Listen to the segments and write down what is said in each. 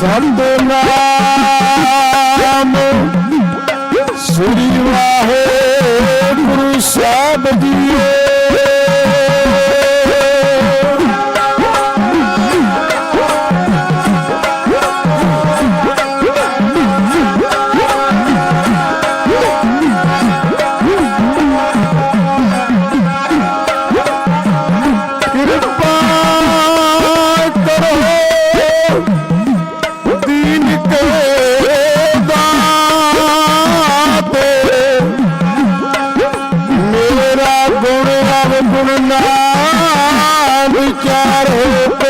சந்தனா भिकार हो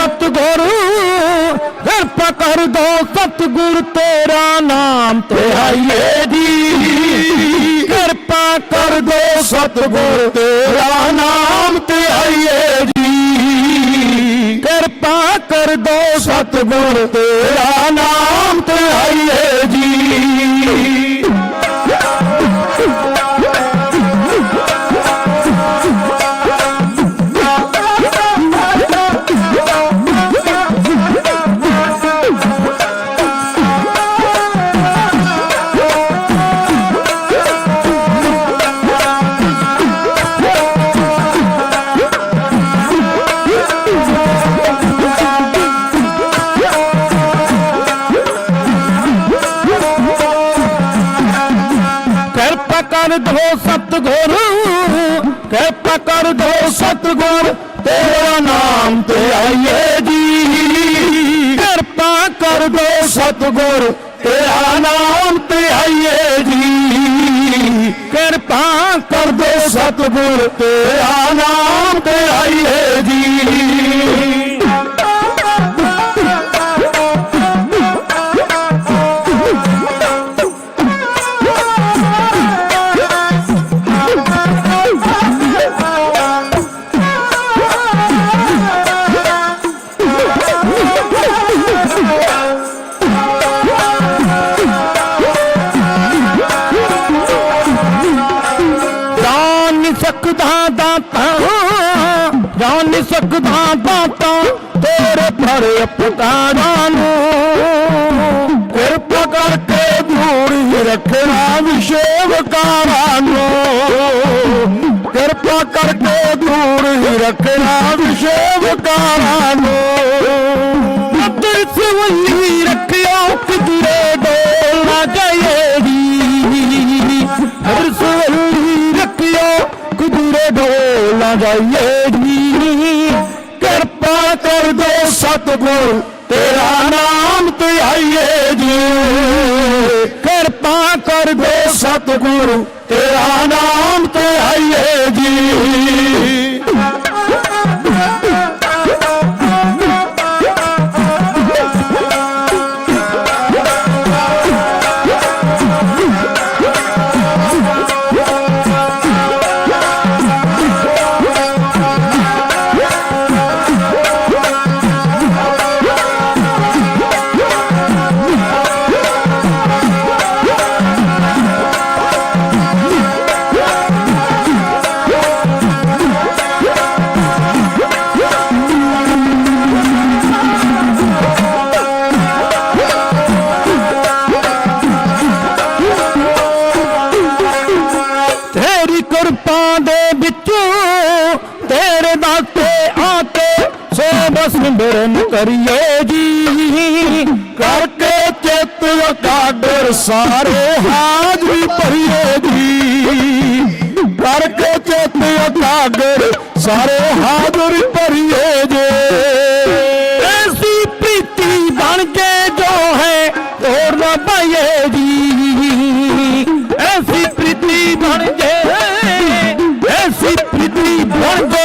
ਕਿਰਪਾ ਕਰ ਦੋ ਸਤਿਗੁਰ ਤੇਰਾ ਨਾਮ ਤੇ ਆਈਏ ਜੀ ਕਿਰਪਾ ਕਰ ਦੋ ਸਤਿਗੁਰ ਤੇਰਾ ਨਾਮ ਤੇ ਆਈਏ ਜੀ ਕਿਰਪਾ ਕਰ ਦੋ ਸਤਿਗੁਰ ਤੇਰਾ ਨਾਮ ਤੇ ਆਈਏ ਜੀ ਕਰ ਦੋ ਸਤਿਗੁਰ, ਕਿਰਪਾ ਕਰ ਦੋ ਸਤਿਗੁਰ, ਤੇਰਾ ਨਾਮ ਤੇ ਆਈਏ ਜੀ। ਕਿਰਪਾ ਕਰ ਦੋ ਸਤਿਗੁਰ, ਤੇਰਾ ਨਾਮ ਤੇ ਆਈਏ ਜੀ। ਕਿਰਪਾ ਕਰ ਦੋ ਸਤਿਗੁਰ, ਤੇਰਾ ਨਾਮ ਤੇ ਆਈਏ ਜੀ। ਜਾਣ ਨੀ ਸਕਦਾ ਦਾਤਾ ਤੇਰੇ ਪਰ ਅਪਕਾਰਾਂ ਨੂੰ ਕਿਰਪਾ ਕਰਕੇ ਦੂਰ ਹੀ ਰੱਖਣਾ ਵਿਸ਼ੇਵਕਾਰਾਂ ਨੂੰ ਕਿਰਪਾ ਕਰਕੇ ਦੂਰ ਹੀ ਰੱਖਣਾ ਵਿਸ਼ੇਵਕਾਰਾਂ ਨੂੰ ਅੱਧਰ ਸਵਈ ਰੱਖਿਓ ਕਿਧਰੇ ਡੋਲ ਨਾ ਜਾਏਗੀ ਹਰ ਸਵਈ ਰੱਖਿਓ ਕਿਧਰੇ ਡੋਲ ਨਾ ਸਤਗੁਰ ਤੇਰਾ ਨਾਮ ਧਿਆਈਏ ਜੀ। ਕਿਰਪਾ ਕਰ ਦੇ ਸਤਗੁਰ ਤੇਰਾ ਨਾਮ ਧਿਆਈਏ ਜੀ। ਤੇਰੇ ਦਾਤੇ ਆ ਕੇ ਸੋ ਬਸ ਬਿਰਨ ਕਰੀਏ ਜੀ ਕਰਕੇ ਚਿੱਤ ਕਾਡਰ ਸਾਰੇ ਹਾਜ਼ਰੀ ਭਰੀਏ ਜੀ ਕਰਕੇ ਚਿੱਤ ਕਾਡਰ ਸਾਰੇ ਹਾਜ਼ਰੀ ਭਰੀਏ ਜੇ ਐਸੀ ਪ੍ਰੀਤੀ ਬਣ ਕੇ ਜੋ ਹੈ ਤੋੜ ਨਾ ਪਾਈਏ ਜੀ ਐਸੀ ਪ੍ਰੀਤੀ ਬਣ ਜੇ ਐਸੀ ਪ੍ਰੀਤੀ ਬਣ ਜੇ ਜੋ ਹੈ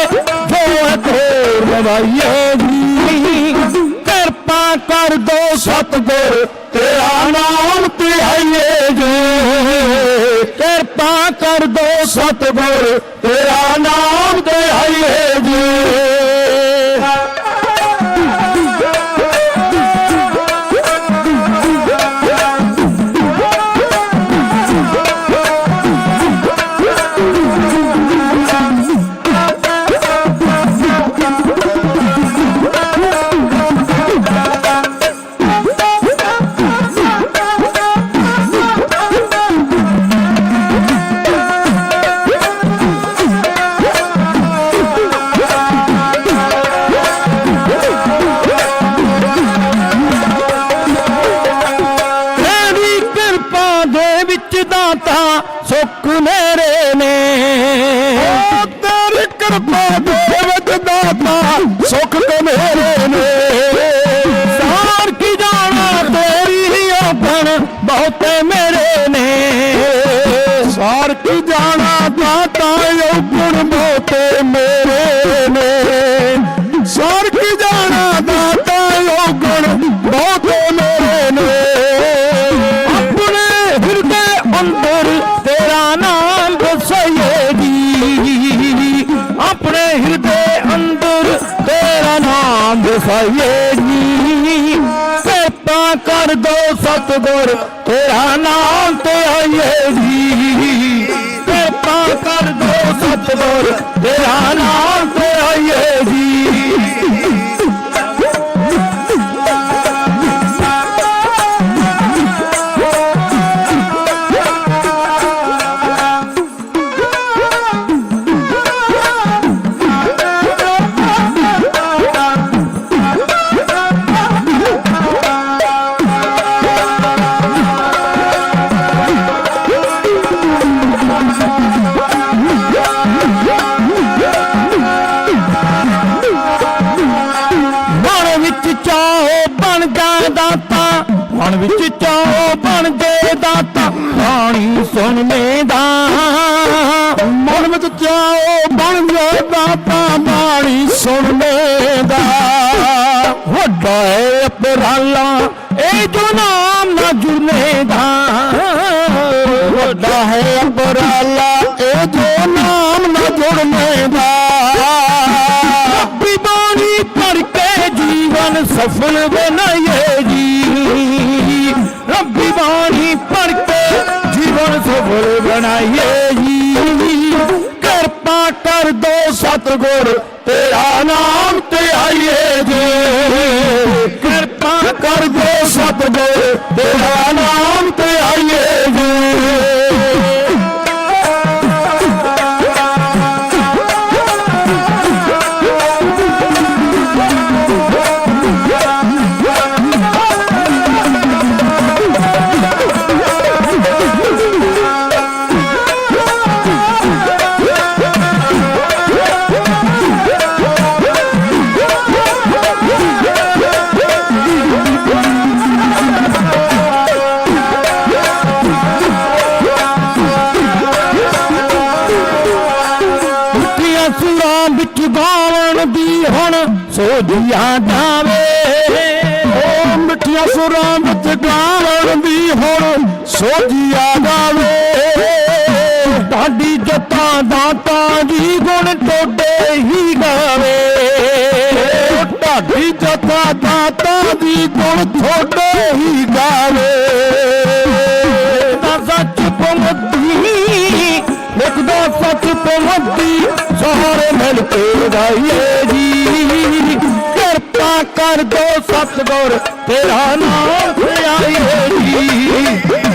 ਤੋੜ ਜੀ। ਕਿਰਪਾ ਕਰ ਦੋ ਸਤਿਗੁਰ, ਤੇਰਾ ਨਾਮ ਤੇ ਆਈਏ ਜੀ। ਕਿਰਪਾ ਕਰ ਦੋ ਸਤਿਗੁਰ ਤੇਰੀ ਕਿਰਪਾ ਦਾਤਾ ਸੁੱਖ ਤੇ ਮੇਰੇ ਨੇ ਸਾਰ ਕੀ ਜਾਣਾ ਤੇਰੀ ਹੀ ਆਪਣ, ਬਹੁਤੇ ਮੇਰੇ ਨੇ। ਸਾਰ ਕੀ ਜਾਣਾ ਦਾਤਾ ਔਗਣ ਬਹੁਤੇ ਮੇਰੇ ਨੇ। ਸਾਰ ਕੀ ਜਾਣਾ ਦਾਤਾ ਔਗਣ ਬਹੁਤੇ ਨਾਮ ਜੀ ਕਿਰਪਾ ਕਰ ਦੋ ਸਤਿਗੁਰ ਤੇਰਾ ਨਾਮ ਤੇ ਆਈਏ ਜੀ ਕਿਰਪਾ ਕਰ ਦੋ ਸਤਿਗੁਰ ਤੇਰਾ ਨਾਮ ਤੇ ਆਈਏ ਜੀ। ਮਨ ਵਿੱਚ ਚਾਹੋ ਦਾਤਾ, ਬਾਣੀ ਸੁਣਨੇ ਦਾ। ਮਨ ਵਿੱਚ ਚਾਹੋ ਬਣ ਜੇ ਦਾਤਾ, ਬਾਣੀ ਸੁਣਨੇ ਦਾ। ਵੱਡਾ ਹੈ ਅਪਰਾਲਾ ਇਹ ਜੋ ਨਾਮ ਨਾ ਜੁੜਨੇ ਦਾ। ਵੱਡਾ ਹੈ ਅਪਰਾਲਾ ਇਹ ਜੋ ਨਾਮ ਨਾ ਜੁੜਨੇ ਦਾ। ਰੱਬੀ ਬਾਣੀ ਪੜ ਕੇ ਜੀਵਨ ਸਫਲ ਬਣਾਏ ਜੀ। ਰੱਬੀ ਬਾਣੀ ਪੜ ਕੇ ਜੀਵਨ ਸਫਲ ਬਣਾਈਏ ਜੀ। ਕਿਰਪਾ ਕਰ ਦੋ ਸਤਿਗੁਰ, ਤੇਰਾ ਨਾਮ ਤੇ ਆਈਏ ਜੀ। ਕਿਰਪਾ ਕਰ ਦੋ ਸਤਿਗੁਰ ਸੋਝੀਆ ਜਾਵੇ ਉਹ ਮਿੱਠੀਆਂ ਸੁਰਾਂ ਵਿੱਚ ਗਾਉਣ ਦੀ ਹੁਣ ਸੋਝੀਆ ਜਾਵੇ ਢਾਡੀ ਜੱਟਾਂ ਦਾਤਾ ਜੀ ਗੁਣ ਟੋਡੇ ਹੀ ਗਾਵੇ। ਢਾਡੀ ਜਥਾ ਦਾਤਾ ਦੀ ਗੁਣ ਥੋੜੇ ਹੀ ਗਾਵੇ। ਤਾਂ ਸੱਚ ਪਮਤੀ ਇੱਕ ਦਾ ਸੱਚ ਪਮਤੀ ਸਾਰੇ ਮਿਲ ਜੀ। ਕਿਰਪਾ ਕਰ ਦੋ ਸਤਿਗੁਰ ਤੇਰਾ ਨਾਮ ਆਈਏ ਜੀ।